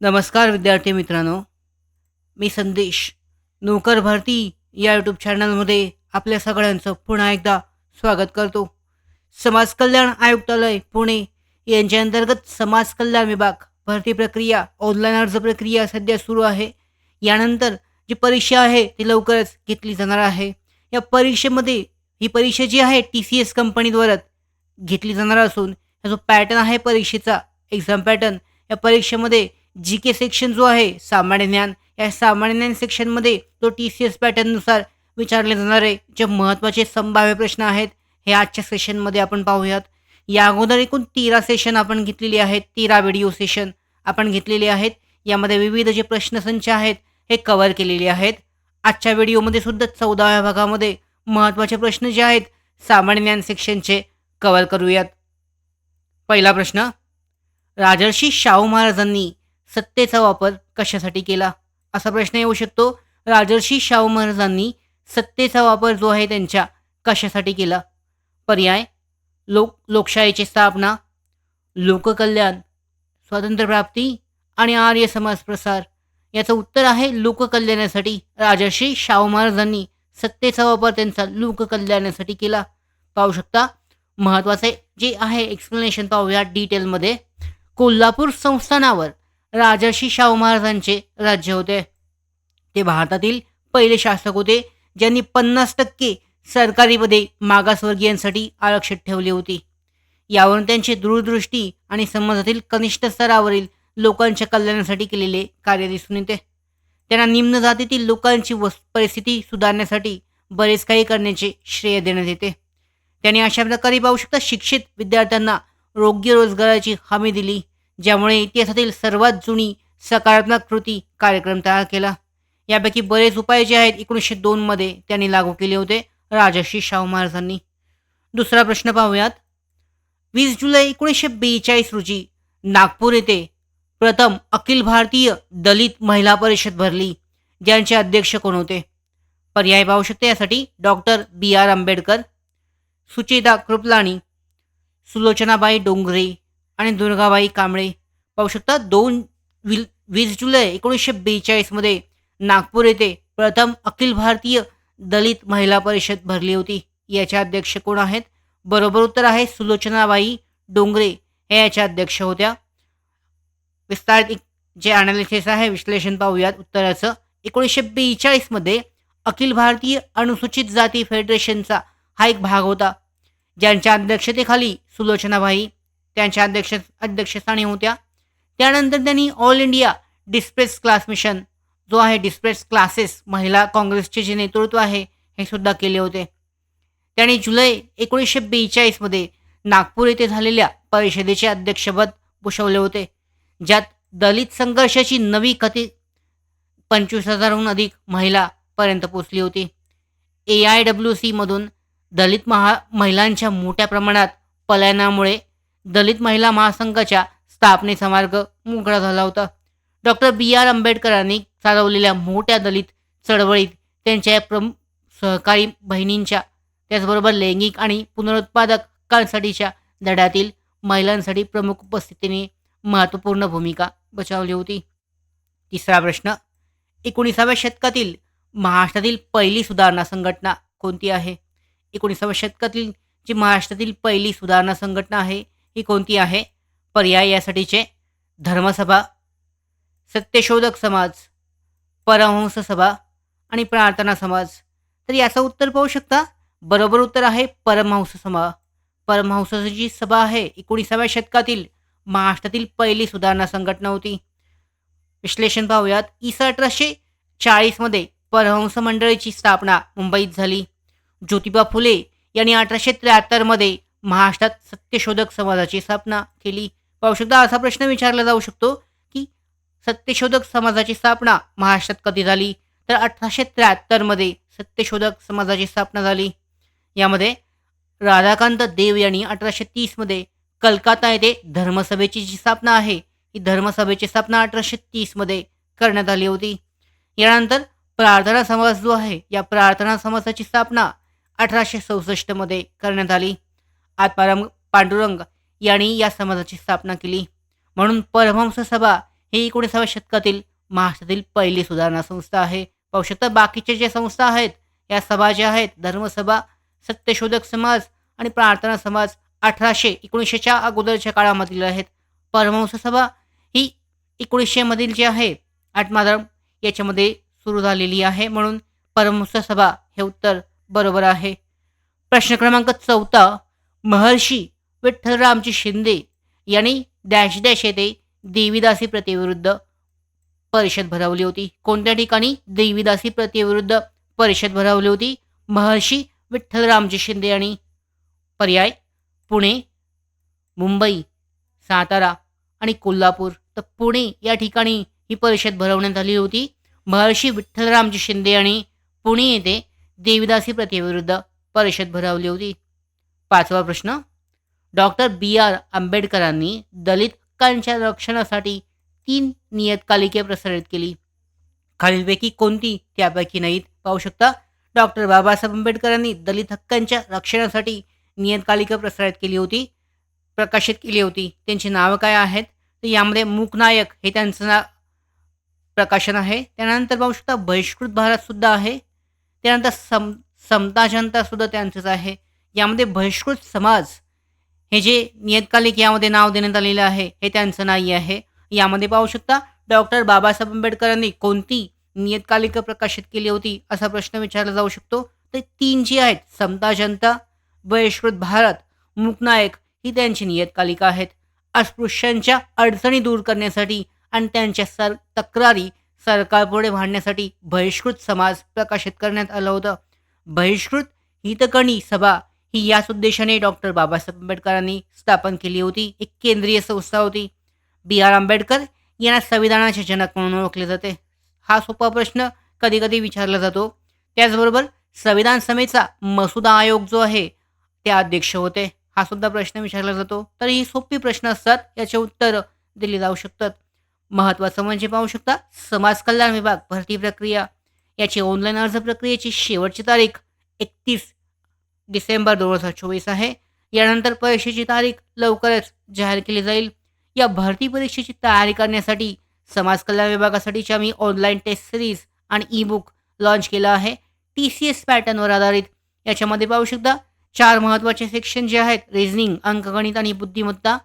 नमस्कार विद्यार्थी मित्रांनो. मी संदेश. नोकर भरती या यूट्यूब चॅनलमध्ये आपल्या सगळ्यांचं पुन्हा एकदा स्वागत करतो. समाज कल्याण आयुक्तालय पुणे. यांच्या अंतर्गत समाज कल्याण विभाग भरती प्रक्रिया ऑनलाईन अर्ज प्रक्रिया सध्या सुरू आहे. यानंतर जी परीक्षा आहे ती लवकरच घेतली जाणार आहे. या परीक्षेमध्ये ही परीक्षा जी आहे टी सी एस कंपनीद्वारे घेतली जाणार असून हा जो पॅटर्न आहे परीक्षेचा एक्झाम पॅटर्न या परीक्षेमध्ये जी के सेक्शन जो आहे सामान्य ज्ञान. या सामान्य ज्ञान सेक्शनमध्ये तो टी सी एस पॅटर्ननुसार विचारले जाणारे जे महत्त्वाचे संभाव्य प्रश्न आहेत हे आजच्या सेशनमध्ये आपण पाहूयात. या अगोदर एकूण तेरा सेशन आपण घेतलेली आहेत तेरा व्हिडिओ सेशन आपण घेतलेले आहेत. यामध्ये विविध जे प्रश्नसंच आहेत हे कव्हर केलेले आहेत. आजच्या व्हिडिओमध्ये सुद्धा चौदाव्या भागामध्ये महत्त्वाचे प्रश्न जे आहेत सामान्य ज्ञान सेक्शनचे कव्हर करूयात. पहिला प्रश्न राजर्षी शाहू महाराजांनी सत्तेचा वापर कशासाठी केला? असा प्रश्न येऊ शकतो. राजर्षी शाहू महाराजांनी सत्तेचा वापर जो आहे त्यांच्या कशासाठी केला? पर्याय लोक लोकशाहीची स्थापना लोककल्याण स्वातंत्र्यप्राप्ती आणि आर्य समाज प्रसार. याचं उत्तर आहे लोककल्याणासाठी. राजर्षी शाहू महाराजांनी सत्तेचा वापर त्यांचा लोककल्याणासाठी केला. पाहू शकता महत्त्वाचे जे आहे एक्सप्लेनेशन पाहूया डिटेलमध्ये कोल्हापूर संस्थानावर राजर्षी शाहू महाराजांचे राज्य होते. ते भारतातील पहिले शासक होते ज्यांनी पन्नास टक्के सरकारी पदे मागासवर्गीयांसाठी आरक्षित ठेवली होती. यावरून त्यांची दूरदृष्टी आणि समाजातील कनिष्ठ स्तरावरील लोकांच्या कल्याणासाठी केलेले कार्य दिसून येते. त्यांना निम्न जातीतील लोकांची वस् परिस्थिती सुधारण्यासाठी बरेच काही करण्याचे श्रेय देण्यात येते. त्यांनी अशा प्रकारे पाहू शकता शिक्षित विद्यार्थ्यांना योग्य रोजगाराची हमी दिली. ज्यामुळे इतिहासातील सर्वात जुनी सकारात्मक कृती कार्यक्रम तयार केला. यापैकी बरेच उपाय जे आहेत एकोणीसशे दोनमध्ये त्यांनी लागू केले होते राजर्षी शाहू महाराजांनी. दुसरा प्रश्न पाहूयात. वीस जुलै एकोणीसशे बेचाळीस रोजी नागपूर येथे प्रथम अखिल भारतीय दलित महिला परिषद भरली. ज्यांचे अध्यक्ष कोण होते? पर्याय पाहू शकते यासाठी doctor B R Ambedkar Sucheta Kripalani Sulochanabai Dongre आणि दुर्गाबाई कांबळे. पाहू शकता दोन विल वीस जुलै एकोणीसशे बेचाळीसमध्ये नागपूर येथे प्रथम अखिल भारतीय दलित महिला परिषद भरली होती. याच्या अध्यक्ष कोण आहेत? बरोबर उत्तर आहे सुलोचनाबाई डोंगरे. हे याच्या अध्यक्ष होत्या. विस्तारित एक जे अनालिसिस आहे विश्लेषण पाहूयात उत्तराचं. एकोणीसशे बेचाळीसमध्ये अखिल भारतीय अनुसूचित जाती फेडरेशनचा हा एक भाग होता. ज्यांच्या अध्यक्षतेखाली सुलोचनाबाई त्यांच्या अध्यक्ष अध्यक्षस्थानी होत्या. त्यानंतर त्यांनी all India depressed class mission जो आहे डिस्प्रेस क्लासेस महिला काँग्रेसचे जे नेतृत्व आहे हे सुद्धा केले होते. त्यांनी जुलै एकोणीसशे बेचाळीसमध्ये नागपूर येथे झालेल्या परिषदेचे अध्यक्षपद भूषवले होते ज्यात दलित संघर्षाची नवी कथी पंचवीस हजारहून अधिक महिलापर्यंत पोचली होती. ए आय डब्ल्यू सीमधून दलित महा महिलांच्या मोठ्या प्रमाणात पलायनामुळे दलित महिला महासंघाच्या स्थापनेचा मार्ग मोकळा झाला होता. डॉक्टर बी आर आंबेडकरांनी चालवलेल्या मोठ्या दलित चळवळीत त्यांच्या प्रमुख सहकारी बहिणींच्या त्याचबरोबर लैंगिक आणि पुनरुत्पादक हक्कांसाठीच्या लढ्यातील महिलांसाठी प्रमुख उपस्थितीने महत्त्वपूर्ण भूमिका बजावली होती. तिसरा प्रश्न एकोणीसाव्या शतकातील महाराष्ट्रातील पहिली सुधारणा संघटना कोणती आहे? एकोणीसाव्या शतकातील जी महाराष्ट्रातील पहिली सुधारणा संघटना आहे ही कोणती आहे? पर्याय यासाठीचे. धर्मसभा. सत्यशोधक समाज. परमहंस सभा आणि प्रार्थना समाज. तर याचं उत्तर पाहू शकता? बरोबर उत्तर आहे परमहंस सभा परमहंसाची जी सभा आहे एकोणीसाव्या शतकातील महाराष्ट्रातील पहिली सुधारणा संघटना होती. विश्लेषण पाहूयात. इ अठराशे चाळीसमध्ये परहंस मंडळीची स्थापना मुंबईत झाली. ज्योतिबा फुले यांनी अठराशे त्र्याहत्तरमध्ये महाराष्ट्रात सत्यशोधक समाजाची स्थापना केली. पाहू शकता असा प्रश्न विचारला जाऊ शकतो की सत्यशोधक समाजाची स्थापना महाराष्ट्रात कधी झाली? तर अठराशे त्र्याहत्तरमध्ये सत्यशोधक समाजाची स्थापना झाली. यामध्ये राधाकांत देव यांनी अठराशे तीसमध्ये कलकाता येथे धर्मसभेची जी स्थापना आहे ही धर्मसभेची स्थापना अठराशे तीसमध्ये करण्यात आली होती. यानंतर प्रार्थना समाज जो आहे या प्रार्थना समाजाची स्थापना अठराशे चौसष्टमध्ये करण्यात आली. आत्माराम पांडुरंग यांनी या समाजाची स्थापना केली. म्हणून परमहंस सभा ही एकोणीसाव्या शतकातील महाराष्ट्रातील पहिली सुधारणा संस्था आहे. पाहू शकता बाकीच्या ज्या संस्था आहेत या सभा ज्या आहेत धर्मसभा सत्यशोधक समाज आणि प्रार्थना समाज अठराशे एकोणीसशेच्या अगोदरच्या काळामधील आहेत. परमहंस सभा ही एकोणीसशेमधील जी आहे आठमाधर्म याच्यामध्ये सुरू झालेली आहे. म्हणून परमहंस सभा हे उत्तर बरोबर आहे. प्रश्न क्रमांक चौथा महर्षी विठ्ठलरामजी शिंदे यांनी डॅश डॅश येथे देवीदासी प्रतिविरुद्ध परिषद भरवली होती. कोणत्या ठिकाणी? देवीदासी प्रतिविरुद्ध परिषद भरवली होती. महर्षी विठ्ठलरामजी शिंदे यांनी. पर्याय पुणे मुंबई सातारा आणि कोल्हापूर. तर पुणे या ठिकाणी ही परिषद भरवण्यात आली होती. महर्षी विठ्ठलरामजी शिंदे यांनी पुणे येथे देवीदासी प्रतिविरुद्ध परिषद भरवली होती. पाचवा प्रश्न. डॉक्टर बी आर आंबेडकरांनी दलित हक्कांच्या रक्षणासाठी तीन नियतकालिके प्रसारित केली. खालीलपैकी कोणती त्यापैकी नाहीत पाहू शकता. डॉक्टर बाबासाहेब आंबेडकरांनी दलित हक्कांच्या रक्षणासाठी नियतकालिका प्रसारित केली होती प्रकाशित केली होती. त्यांची नावं काय आहेत? तर यामध्ये मूकनायक हे त्यांचं नाव प्रकाशन आहे. त्यानंतर पाहू शकता बहिष्कृत भारतसुद्धा आहे. त्यानंतर सम समता जनता सुद्धा त्यांचंच आहे. यामध्ये बहिष्कृत समाज हे जे नियतकालिक यामध्ये नाव देण्यात आलेलं आहे हे त्यांचं नाही आहे. यामध्ये पाहू शकता डॉक्टर बाबासाहेब आंबेडकरांनी कोणती नियतकालिका प्रकाशित केली होती असा प्रश्न विचारला जाऊ शकतो. तर तीन जी आहेत समता जनता बहिष्कृत भारत मूकनायक ही त्यांची नियतकालिका आहेत. अस्पृश्यांच्या अडचणी दूर करण्यासाठी आणि त्यांच्या सर तक्रारी सरकारपुढे मांडण्यासाठी बहिष्कृत समाज प्रकाशित करण्यात आलं होतं. बहिष्कृत हितकणी सभा ही याच उद्देशाने डॉक्टर बाबासाहेब आंबेडकरांनी स्थापन केली होती. एक केंद्रीय संस्था होती. बी आर आंबेडकर यांना संविधानाचे जनक म्हणून ओळखले जाते. हा सोपा प्रश्न कधी कधी विचारला जातो. त्याचबरोबर संविधान सभेचा मसुदा आयोग जो आहे ते अध्यक्ष होते. हा सुद्धा प्रश्न विचारला जातो. तर ही सोपी प्रश्न असतात याचे उत्तर दिली जाऊ शकतात. महत्त्वाचं म्हणजे पाहू शकता समाज कल्याण विभाग भरती प्रक्रिया. याची ऑनलाईन अर्ज प्रक्रियेची शेवटची तारीख एकतीस डिसेंबर दोन हजार चोवीस आहे. यानंतर परीक्षेची तारीख लवकरच जाहीर केली जाईल. या भरती परीक्षेची तयारी करण्यासाठी समाज कल्याण विभागासाठीची आम्ही ऑनलाईन टेस्ट सिरीज आणि ई बुक लॉन्च केलं आहे. टी सी एस पॅटर्नवर आधारित. याच्यामध्ये पाहू शकता चार महत्त्वाचे सेक्शन जे आहेत रिझनिंग अंकगणित आणि बुद्धिमत्ता.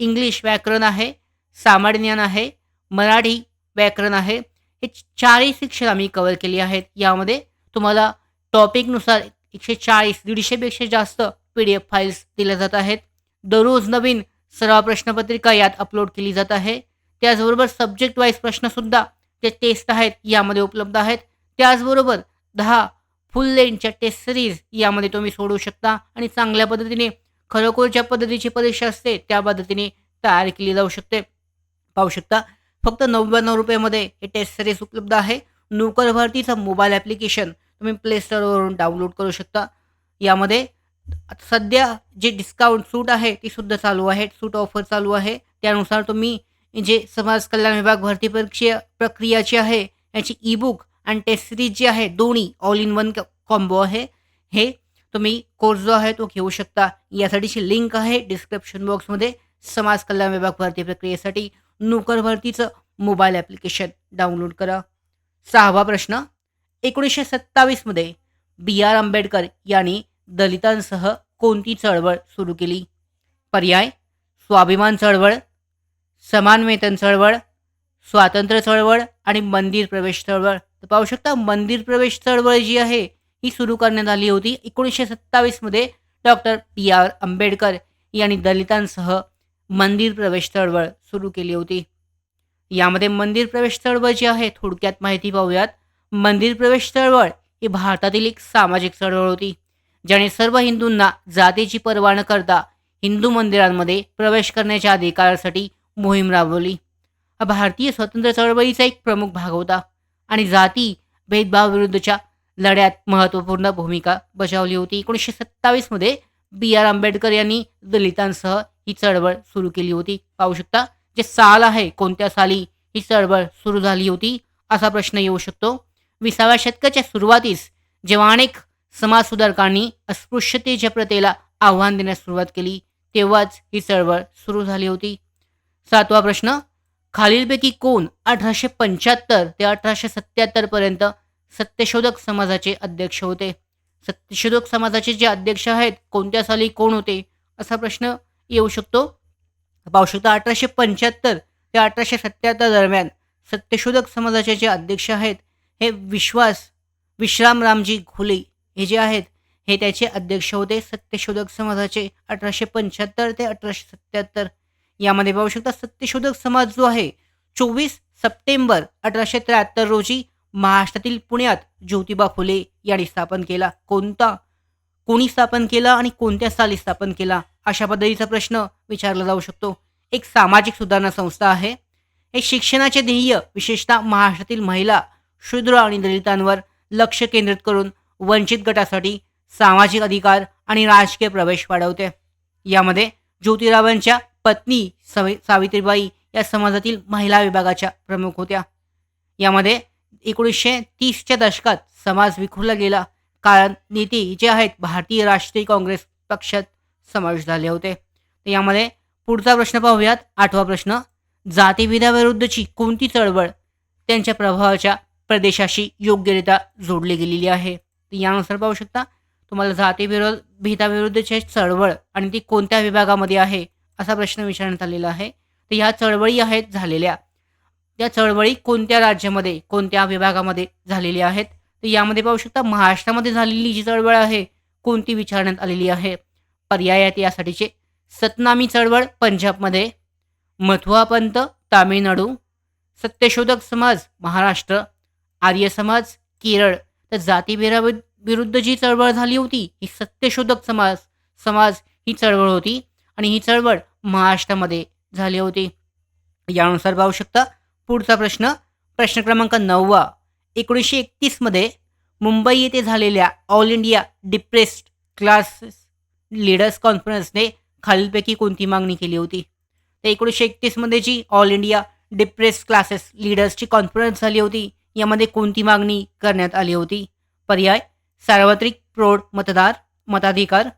इंग्लिश व्याकरण आहे सामान्य ज्ञान आहे मराठी व्याकरण आहे. हे चारही शिक्षण आम्ही कवर केली आहेत. यामध्ये तुम्हाला टॉपिकनुसार एकशे चाळीस दीडशेपेक्षा जास्त पी डी एफ फाईल्स दिल्या जात आहेत. दररोज नवीन सराव प्रश्नपत्रिका यात अपलोड केली जात आहे. त्याचबरोबर सब्जेक्ट वाईज प्रश्नसुद्धा जे टेस्ट आहेत यामध्ये उपलब्ध आहेत. त्याचबरोबर दहा फुल लेनच्या टेस्ट सिरीज यामध्ये तुम्ही सोडू शकता आणि चांगल्या पद्धतीने खरोखर ज्या पद्धतीची परीक्षा असते त्या पद्धतीने तयार केली जाऊ शकते. पाहू शकता फक्त नव्याण्णव रुपयामध्ये हे टेस्ट सिरीज उपलब्ध आहे. नोकर भरतीचं मोबाईल ॲप्लिकेशन तुम्ही प्ले स्टोअरवरून डाउनलोड करू शकता. यामध्ये सध्या जे डिस्काउंट सूट आहे ती सुद्धा चालू आहे. सूट ऑफर चालू आहे. त्यानुसार तुम्ही जे समाज कल्याण विभाग भरती परीक्षा प्रक्रियाची आहे याची ई बुक आणि टेस्ट सिरीज जी आहे दोन्ही ऑल इन वन कॉम्बो आहे. हे तुम्ही कोर्स जो आहे तो घेऊ शकता. यासाठीची लिंक आहे डिस्क्रिप्शन बॉक्समध्ये समाज कल्याण विभाग भरती प्रक्रियेसाठी नोकर भरतीचं मोबाईल ॲप्लिकेशन डाउनलोड करा. सहावा प्रश्न एकोणीसशे सत्तावीसमध्ये बी आर आंबेडकर यांनी दलितांसह कोणती चळवळ सुरू केली? पर्याय स्वाभिमान चळवळ समान वेतन चळवळ स्वातंत्र्य चळवळ आणि मंदिर प्रवेश चळवळ. तर पाहू शकता मंदिर प्रवेश चळवळ जी आहे ही सुरू करण्यात आली होती एकोणीसशे सत्तावीसमध्ये डॉक्टर पी आर आंबेडकर यांनी दलितांसह मंदिर प्रवेश चळवळ सुरू केली होती. यामध्ये मंदिर प्रवेश चळवळ जी आहे थोडक्यात माहिती पाहूयात. मंदिर प्रवेश चळवळ ही भारतातील एक सामाजिक चळवळ होती ज्याने सर्व हिंदूंना जातीची पर्वा न करता हिंदू मंदिरांमध्ये प्रवेश करण्याच्या अधिकारासाठी मोहीम राबवली. हा भारतीय स्वातंत्र्य चळवळीचा एक प्रमुख भाग होता आणि जाती भेदभाव विरुद्धच्या लढ्यात महत्त्वपूर्ण भूमिका बजावली होती. एकोणीसशे सत्तावीसमध्ये बी आर आंबेडकर यांनी दलितांसह ही चळवळ सुरू केली होती. पाहू शकता जे साल आहे कोणत्या साली ही चळवळ सुरू झाली होती असा प्रश्न येऊ शकतो. विसाव्या शतकाच्या सुरुवातीस जेव्हा अनेक समाजसुधारकांनी अस्पृश्यतेच्या प्रथेला आव्हान देण्यास सुरुवात केली तेव्हाच ही चळवळ सुरू झाली होती. सातवा प्रश्न खालीलपैकी कोण अठराशे पंच्याहत्तर ते अठराशे सत्याहत्तर पर्यंत सत्यशोधक समाजाचे अध्यक्ष होते? सत्यशोधक समाजाचे जे अध्यक्ष आहेत कोणत्या साली कोण होते? असा प्रश्न येऊ शकतो. पाहू शकता अठराशे पंच्याहत्तर ते अठराशे सत्याहत्तर दरम्यान सत्यशोधक समाजाचे जे अध्यक्ष आहेत हे विश्वास विश्रामरामजी घोले हे जे आहेत हे त्याचे अध्यक्ष होते सत्यशोधक समाजाचे अठराशे पंच्याहत्तर ते अठराशे सत्याहत्तर. यामध्ये पाहू शकता सत्यशोधक समाज जो आहे चोवीस सप्टेंबर अठराशे त्र्याहत्तर रोजी महाराष्ट्रातील पुण्यात ज्योतिबा फुले यांनी स्थापन केला. कोणता? कोणी स्थापन केला आणि कोणत्या साली स्थापन केला? अशा पद्धतीचा प्रश्न विचारला जाऊ शकतो. एक सामाजिक सुधारणा संस्था आहे. हे शिक्षणाचे ध्येय विशेषतः महाराष्ट्रातील महिला शूद्र आणि दलितांवर लक्ष केंद्रित करून वंचित गटासाठी सामाजिक अधिकार आणि राजकीय प्रवेश वाढवते. यामध्ये ज्योतिरावांच्या पत्नी सावित्रीबाई या समाजातील महिला विभागाच्या प्रमुख होत्या. यामध्ये एकोणीसशे तीसच्या दशकात समाज विखुरला गेला कारण नेते जे आहेत भारतीय राष्ट्रीय काँग्रेस पक्षात समावेश झाले होते. तर यामध्ये पुढचा प्रश्न पाहूयात. आठवा प्रश्न जातीभेदाविरुद्धची कोणती चळवळ त्यांच्या प्रभावाच्या प्रदेशाशी योग्यरित्या जोडली गेलेली आहे. तर यानुसार पाहू शकता तुम्हाला जाती विरोध भिताविरुद्धची चळवळ आणि ती कोणत्या विभागामध्ये आहे असा प्रश्न विचारण्यात आलेला आहे. तर ह्या चळवळी आहेत झालेल्या. त्या चळवळी कोणत्या राज्यामध्ये कोणत्या विभागामध्ये झालेल्या आहेत? तर यामध्ये पाहू शकता महाराष्ट्रामध्ये झालेली जी चळवळ आहे कोणती विचारण्यात आलेली आहे? पर्याय यासाठीचे. सतनामी चळवळ पंजाबमध्ये. मथुआपंत तामिळनाडू. सत्यशोधक समाज महाराष्ट्र. आर्य समाज केरळ. तर जातीभेदा विरुद्ध जी चळवळ झाली होती ही सत्यशोधक समाज समाज ही चळवळ होती आणि ही चळवळ महाराष्ट्रामध्ये झाली होती. यानुसार पाहू शकता पुढचा प्रश्न प्रश्न क्रमांक नववा. एकोणीसशे एकतीसमध्ये मुंबई येथे झालेल्या all India depressed classes leaders कॉन्फरन्सने खालीलपैकी कोणती मागणी केली होती? तर एकोणीसशे एकतीसमध्ये जी ऑल इंडिया डिप्रेस क्लासेस लीडर्सची कॉन्फरन्स झाली होती यामध्ये कोणती मागणी करण्यात आली होती? पर्याय सार्वत्रिक प्रौढ मतदार मताधिकार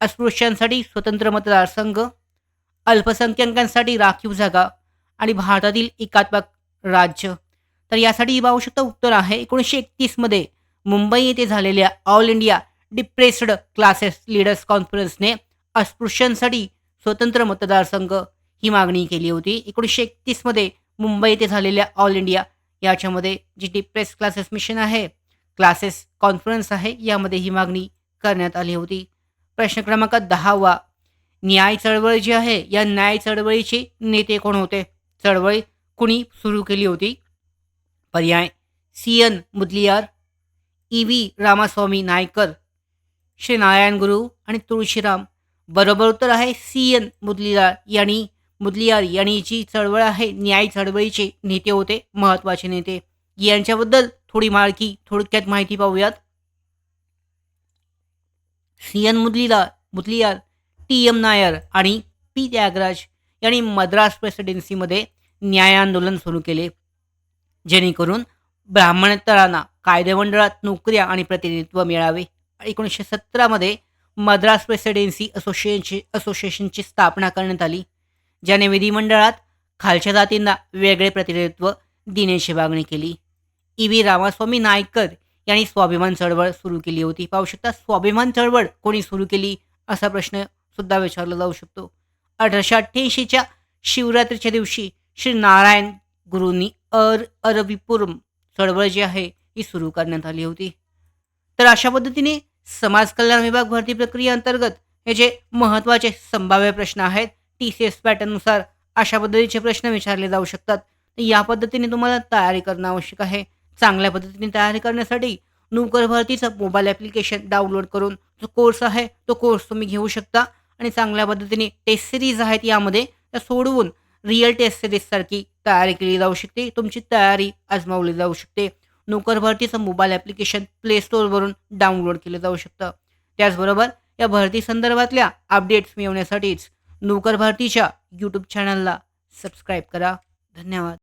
अस्पृश्यांसाठी स्वतंत्र मतदारसंघ अल्पसंख्याकांसाठी राखीव जागा आणि भारतातील एकात्मक राज्य. तर यासाठी पाहू शकता उत्तर आहे. एकोणीसशे एकतीसमध्ये मुंबई येथे झालेल्या all India depressed classes leaders कॉन्फरन्सने अस्पृश्यांसाठी स्वतंत्र मतदारसंघ ही मागणी केली होती. एकोणीसशे एकतीसमध्ये मुंबई येथे झालेल्या ऑल इंडिया याच्यामध्ये जी डिप्रेस क्लासेस मिशन आहे क्लासेस कॉन्फरन्स आहे यामध्ये ही मागणी करण्यात आली होती. प्रश्न क्रमांक दहावा न्याय चळवळ जी आहे या न्याय चळवळीचे नेते कोण होते? चळवळ कुणी सुरू केली होती? पर्याय C N Mudaliar E V Ramaswamy Naicker Shri Narayana Guru आणि तुळशीराम. बरोबर उत्तर आहे सी एन मुदलियार यांनी मुदलियार यांनी जी चळवळ आहे न्याय चळवळीचे नेते होते महत्त्वाचे नेते. यांच्याबद्दल थोडी माळकी थोडक्यात माहिती पाहूयात. सी एन मुदलीला मुदलियार टी एम नायर आणि पी त्यागराज यांनी मद्रास प्रेसिडेन्सीमध्ये न्याय आंदोलन सुरू केले. जेणेकरून ब्राह्मणेतरांना कायदेमंडळात नोकऱ्या आणि प्रतिनिधित्व मिळावे. एकोणीसशे सतरामध्ये मद्रास प्रेसिडेन्सी असोसिएशनची असोसिएशनची स्थापना करण्यात आली. ज्याने विधिमंडळात खालच्या जातींना वेगळे प्रतिनिधित्व देण्याची मागणी केली. ई. व्ही. रामास्वामी नायकर यांनी स्वाभिमान चळवळ सुरू केली होती. पाहू शकता स्वाभिमान चळवळ कोणी सुरू केली असा प्रश्न सुद्धा विचारला जाऊ शकतो. अठराशे अठ्ठ्याऐंशीच्या शिवरात्रीच्या दिवशी श्री नारायण गुरूंनी अर अरविपुरम चळवळ जी आहे ही सुरू करण्यात आली होती. तर अशा पद्धतीने समाज कल्याण विभाग भरती प्रक्रियेअंतर्गत हे जे महत्त्वाचे संभाव्य प्रश्न आहेत टी सी एस पॅटर्ननुसार अशा पद्धतीचे प्रश्न विचारले जाऊ शकतात. या पद्धतीने तुम्हाला तयारी करणं आवश्यक आहे. चांगल्या पद्धतीने तयारी करण्यासाठी नोकर भरतीचं मोबाईल ॲप्लिकेशन डाउनलोड करून जो कोर्स आहे तो कोर्स तुम्ही घेऊ शकता. आणि चांगल्या पद्धतीने टेस्ट सिरीज आहेत यामध्ये त्या सोडवून रिअल टेस्ट सिरीजसारखी तयारी केली जाऊ शकते. तुमची तयारी आजमावली जाऊ शकते. नोकर भरतीचं मोबाईल ॲप्लिकेशन प्ले स्टोअरवरून डाउनलोड केलं जाऊ शकतं. त्याचबरोबर या भरती संदर्भातल्या अपडेट्स मिळवण्यासाठीच नोकर भरतीच्या यूट्यूब चॅनलला सबस्क्राईब करा. धन्यवाद.